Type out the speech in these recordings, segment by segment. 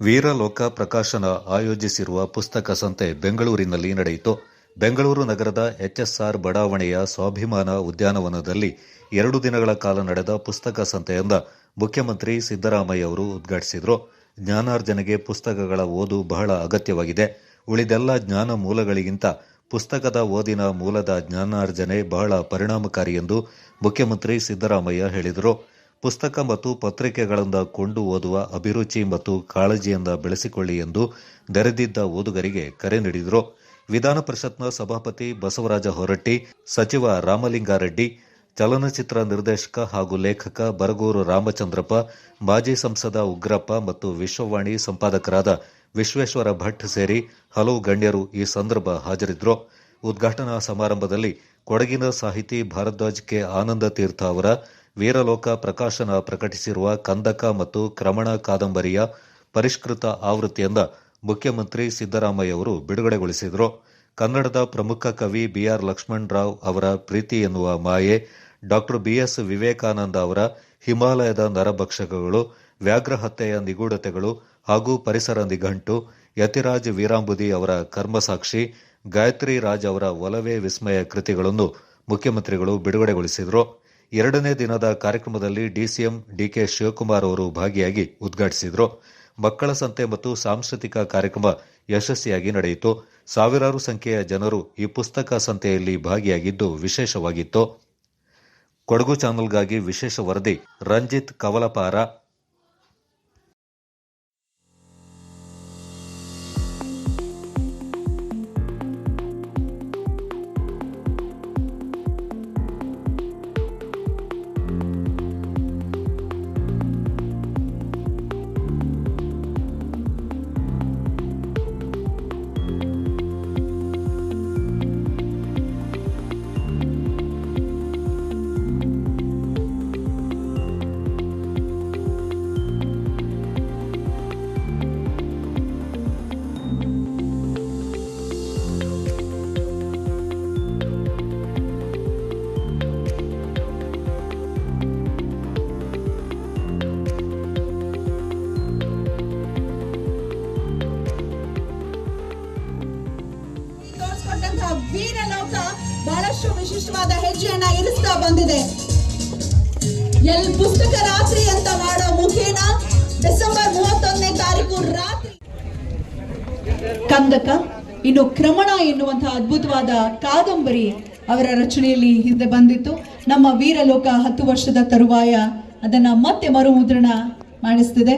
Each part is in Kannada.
ವೀರಲೋಕ ಪ್ರಕಾಶನ ಆಯೋಜಿಸಿರುವ ಪುಸ್ತಕ ಸಂತೆ ಬೆಂಗಳೂರಿನಲ್ಲಿ ನಡೆಯಿತು. ಬೆಂಗಳೂರು ನಗರದ ಎಚ್ಎಸ್ಆರ್ ಬಡಾವಣೆಯ ಸ್ವಾಭಿಮಾನ ಉದ್ಯಾನವನದಲ್ಲಿ ಎರಡು ದಿನಗಳ ಕಾಲ ನಡೆದ ಪುಸ್ತಕ ಸಂತೆಯಿಂದ ಮುಖ್ಯಮಂತ್ರಿ ಸಿದ್ದರಾಮಯ್ಯ ಅವರು ಉದ್ಘಾಟಿಸಿದರು. ಜ್ಞಾನಾರ್ಜನೆಗೆ ಪುಸ್ತಕಗಳ ಓದು ಬಹಳ ಅಗತ್ಯವಾಗಿದೆ. ಉಳಿದೆಲ್ಲ ಜ್ಞಾನ ಮೂಲಗಳಿಗಿಂತ ಪುಸ್ತಕದ ಓದಿನ ಮೂಲದ ಜ್ಞಾನಾರ್ಜನೆ ಬಹಳ ಪರಿಣಾಮಕಾರಿ ಎಂದು ಮುಖ್ಯಮಂತ್ರಿ ಸಿದ್ದರಾಮಯ್ಯ ಹೇಳಿದರು. ಪುಸ್ತಕ ಮತ್ತು ಪತ್ರಿಕೆಗಳಿಂದ ಕೊಂಡು ಓದುವ ಅಭಿರುಚಿ ಮತ್ತು ಕಾಳಜಿಯಿಂದ ಬೆಳೆಸಿಕೊಳ್ಳಿ ಎಂದು ದರೆದಿದ್ದ ಓದುಗರಿಗೆ ಕರೆ ನೀಡಿದರು. ವಿಧಾನ ಪರಿಷತ್ನ ಸಭಾಪತಿ ಬಸವರಾಜ ಹೊರಟ್ಟಿ, ಸಚಿವ ರಾಮಲಿಂಗಾರೆಡ್ಡಿ, ಚಲನಚಿತ್ರ ನಿರ್ದೇಶಕ ಹಾಗೂ ಲೇಖಕ ಬರಗೂರು ರಾಮಚಂದ್ರಪ್ಪ, ಮಾಜಿ ಸಂಸದ ಉಗ್ರಪ್ಪ ಮತ್ತು ವಿಶ್ವವಾಣಿ ಸಂಪಾದಕರಾದ ವಿಶ್ವೇಶ್ವರ ಭಟ್ ಸೇರಿ ಹಲವು ಗಣ್ಯರು ಈ ಸಂದರ್ಭ ಹಾಜರಿದ್ದರು. ಉದ್ಘಾಟನಾ ಸಮಾರಂಭದಲ್ಲಿ ಕೊಡಗಿನ ಸಾಹಿತಿ ಭಾರದ್ವಾಜ್ ಕೆ. ಆನಂದ ತೀರ್ಥ ಅವರ ವೀರಲೋಕ ಪ್ರಕಾಶನ ಪ್ರಕಟಿಸಿರುವ ಕಂದಕ ಮತ್ತು ಕ್ರಮಣ ಕಾದಂಬರಿಯ ಪರಿಷ್ಕೃತ ಆವೃತ್ತಿಯಿಂದ ಮುಖ್ಯಮಂತ್ರಿ ಸಿದ್ದರಾಮಯ್ಯ ಅವರು ಬಿಡುಗಡೆಗೊಳಿಸಿದರು. ಕನ್ನಡದ ಪ್ರಮುಖ ಕವಿ ಬಿಆರ್ ಲಕ್ಷ್ಮಣ್ ರಾವ್ ಅವರ ಪ್ರೀತಿ ಎನ್ನುವ ಮಾಯೆ, ಡಾಕ್ಟರ್ ಬಿಎಸ್ ವಿವೇಕಾನಂದ ಅವರ ಹಿಮಾಲಯದ ನರಭಕ್ಷಕಗಳು, ವ್ಯಾಘ್ರ ಹತ್ಯೆಯ ನಿಗೂಢತೆಗಳು ಹಾಗೂ ಪರಿಸರ ನಿಘಂಟು, ಯತಿರಾಜ್ ವೀರಾಂಬುದಿ ಅವರ ಕರ್ಮಸಾಕ್ಷಿ, ಗಾಯತ್ರಿ ರಾಜ್ ಅವರ ಒಲವೇ ವಿಸ್ಮಯ ಕೃತಿಗಳನ್ನು ಮುಖ್ಯಮಂತ್ರಿಗಳು ಬಿಡುಗಡೆಗೊಳಿಸಿದರು. ಎರಡನೇ ದಿನದ ಕಾರ್ಯಕ್ರಮದಲ್ಲಿ ಡಿಸಿಎಂ ಡಿಕೆ ಶಿವಕುಮಾರ್ ಅವರು ಭಾಗಿಯಾಗಿ ಉದ್ಘಾಟಿಸಿದರು. ಮಕ್ಕಳ ಸಂತೆ ಮತ್ತು ಸಾಂಸ್ಕೃತಿಕ ಕಾರ್ಯಕ್ರಮ ಯಶಸ್ವಿಯಾಗಿ ನಡೆಯಿತು. ಸಾವಿರಾರು ಸಂಖ್ಯೆಯ ಜನರು ಈ ಪುಸ್ತಕ ಸಂತೆಯಲ್ಲಿ ಭಾಗಿಯಾಗಿದ್ದು ವಿಶೇಷವಾಗಿತ್ತು. ಕೊಡಗು ಚಾನಲ್ಗಾಗಿ ವಿಶೇಷ ವರದಿ ರಂಜಿತ್ ಕವಲಪಾರ ವೀರಲೋಕ ಬಹಳಷ್ಟು ವಿಶಿಷ್ಟವಾದ ಹೆಜ್ಜೆಯನ್ನ ಇರಿಸ್ತಾ ಬಂದಿದೆ. ಎಲ್ ಪುಸ್ತಕ ರಾತ್ರಿ ಅಂತ ಮಾಡೋ ಮುಖೇನ ಡಿಸೆಂಬರ್ ಮೂವತ್ತೊಂದನೇ ತಾರೀಕು ರಾತ್ರಿ. ಕಂದಕ, ಇನ್ನು ಕ್ರಮಣ ಎನ್ನುವಂತಹ ಅದ್ಭುತವಾದ ಕಾದಂಬರಿ ಅವರ ರಚನೆಯಲ್ಲಿ ಹಿಂದೆ ಬಂದಿತ್ತು. ನಮ್ಮ ವೀರಲೋಕ ಹತ್ತು ವರ್ಷದ ತರುವಾಯ ಅದನ್ನ ಮತ್ತೆ ಮರು ಮುದ್ರಣ ಮಾಡಿಸ್ತಿದೆ.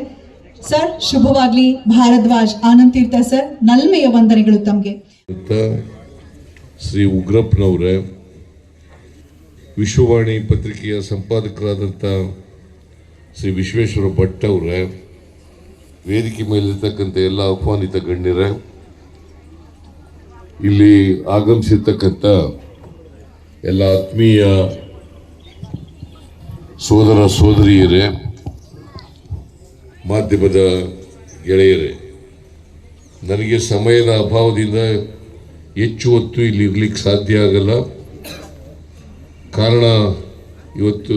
ಸರ್, ಶುಭವಾಗ್ಲಿ. ಭಾರದ್ವಾಜ್ ಆನಂದ್ ತೀರ್ಥ ಸರ್, ನಲ್ಮೆಯ ವಂದನೆಗಳು ತಮಗೆ. ಶ್ರೀ ಉಗ್ರಪ್ಪನವರೇ ವಿಶ್ವವಾಣಿ ಪತ್ರಿಕೆಯ ಸಂಪಾದಕರಾದಂಥ ಶ್ರೀ ವಿಶ್ವೇಶ್ವರ ಭಟ್ ಅವರೇ, ವೇದಿಕೆ ಮೇಲಿರ್ತಕ್ಕಂಥ ಎಲ್ಲ ಆಹ್ವಾನಿತ ಗಣ್ಯರೇ, ಇಲ್ಲಿ ಆಗಮಿಸಿರ್ತಕ್ಕಂಥ ಎಲ್ಲ ಆತ್ಮೀಯ ಸೋದರ ಸೋದರಿಯರೇ, ಮಾಧ್ಯಮದ ಗೆಳೆಯರೇ, ನನಗೆ ಸಮಯದ ಅಭಾವದಿಂದ ಹೆಚ್ಚು ಹೊತ್ತು ಇಲ್ಲಿ ಇರ್ಲಿಕ್ಕೆ ಸಾಧ್ಯ ಆಗಲ್ಲ. ಕಾರಣ ಇವತ್ತು